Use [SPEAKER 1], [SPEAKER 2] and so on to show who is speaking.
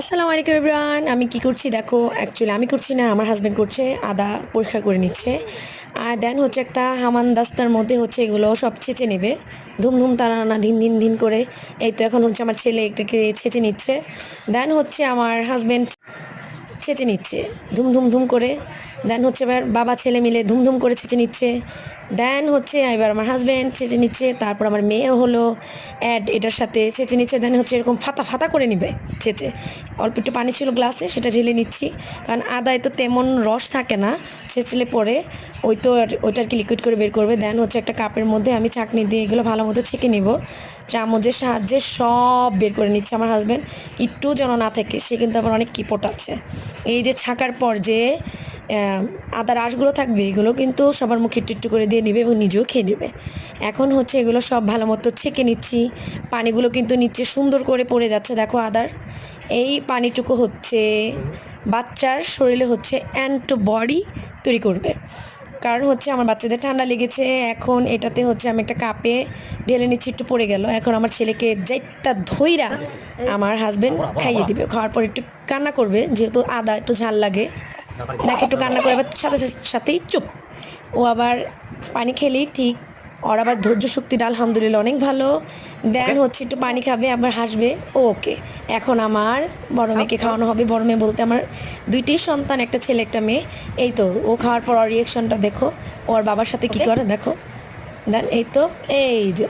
[SPEAKER 1] আসসালামু আলাইকুম ইব্রান আমি কি করছি? দেখো অ্যাকচুয়ালি আমি করছি না, আমার হাজব্যান্ড করছে, আদা পরিষ্কার করে নিচ্ছে। আর দেন হচ্ছে একটা হামান দাস্তার মধ্যে হচ্ছে এগুলো সব ছেঁচে নেবে। ধুমধুম ধুম তারা না দিন দিন দিন করে। এই তো এখন হচ্ছে আমার ছেলে এটাকে ছেঁচে নিচ্ছে। দেন হচ্ছে আমার হাজব্যান্ড ছেঁচে নিচ্ছে। ধুম ধুম ধুম করে দেন হচ্ছে এবার বাবা, ছেলে মিলে ধুম ধুম করে ছেঁচে নিচ্ছে। দেন হচ্ছে এবার আমার হাজব্যান্ড ছেঁচে নিচ্ছে, তারপর আমার মেয়ে হলো অ্যাড এটার সাথে ছেঁচে নিচ্ছে। দেন হচ্ছে এরকম ফাতা ফাতা করে নিবে ছেঁচে। অল্প একটু পানি ছিল গ্লাসে সেটা ঢেলে নিচ্ছি। কারণ আদায় তো তেমন রস থাকে না, ছেঁচলে পরে ওই তো ওইটা আর কি লিকুইড করে বের করবে। দেন হচ্ছে একটা কাপের মধ্যে আমি চাকনি দিয়ে এগুলো ভালো মতো ছেঁকে নেব। চামচের সাহায্যে সব বের করে নিচ্ছে আমার হাজব্যান্ড একটু যেন না থাকে, সে কিন্তু আবার অনেক কিপট আছে। এই যে ছাকার পর যে আহ, আদার আঁশগুলো থাকবে এগুলো কিন্তু সবার মুখে একটু একটু করে দিয়ে নেবে এবং নিজেও খেয়ে নেবে। এখন হচ্ছে এগুলো সব ভালো মতো ছেঁকে নিচ্ছি পানিগুলো কিন্তু নিচে সুন্দর করে পড়ে যাচ্ছে দেখো আদার। এই পানিটুকু হচ্ছে বাচ্চার শরীরে হচ্ছে অ্যান্টিবডি তৈরি করবে। কারণ হচ্ছে আমার বাচ্চাদের ঠান্ডা লেগেছে এখন এটাতে হচ্ছে আমি একটা কাপে ঢেলে নিচ্ছি একটু পড়ে গেল। এখন আমার ছেলেকে যাইতা ধইরা আমার হাজবেন্ড খাইয়ে দিবে। খাওয়ার পর একটু কান্না করবে যেহেতু আদা একটু ঝাল লাগে। দেখ একটু কান্না করে আবার সাথে সাথেই চুপ। ও আবার পানি খেলেই ঠিক। ওর আবার ধৈর্য শক্তিটা আলহামদুলিল্লাহ অনেক ভালো। দেন হচ্ছে একটু পানি খাবে আবার হাসবে। ও ওকে। এখন আমার বড় মেয়েকে খাওয়ানো হবে। বড় মেয়ে বলতে আমার দুইটি সন্তান একটা ছেলে একটা মেয়ে। এই তো ও খাওয়ার পর ওর রিয়েকশনটা দেখো। ওর বাবার সাথে কী করে দেখো। দেন এই তো এই যে